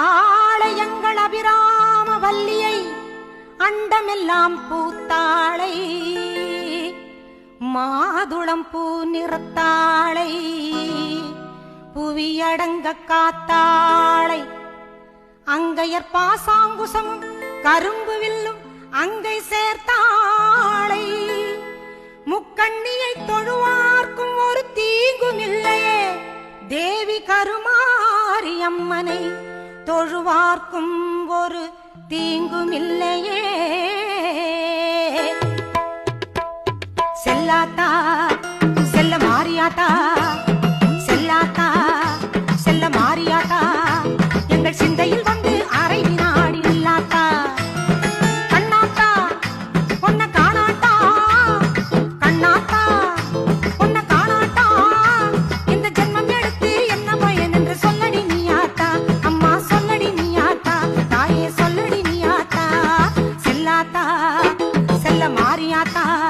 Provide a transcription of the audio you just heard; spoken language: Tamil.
ஆலயங்கள் அபிராம வல்லியை அண்டமெல்லாம் பூத்தாளை. மாதுளம் பூ நிறத்தாளை புவியடங்க காத்தாளை. அங்கையர் பாசாங்குசமும் கரும்பு வில்லும் அங்கை சேர்த்தாளை. முக்கண்ணியை தொழுவார்க்கும் ஒரு தீங்கும் இல்லையே தேவி கருமாரி அம்மனை தொழுவார்க்கும் ஒரு தீங்கும் இல்லையே செல்லாத்தா செல்ல மாறியாத்தா ah.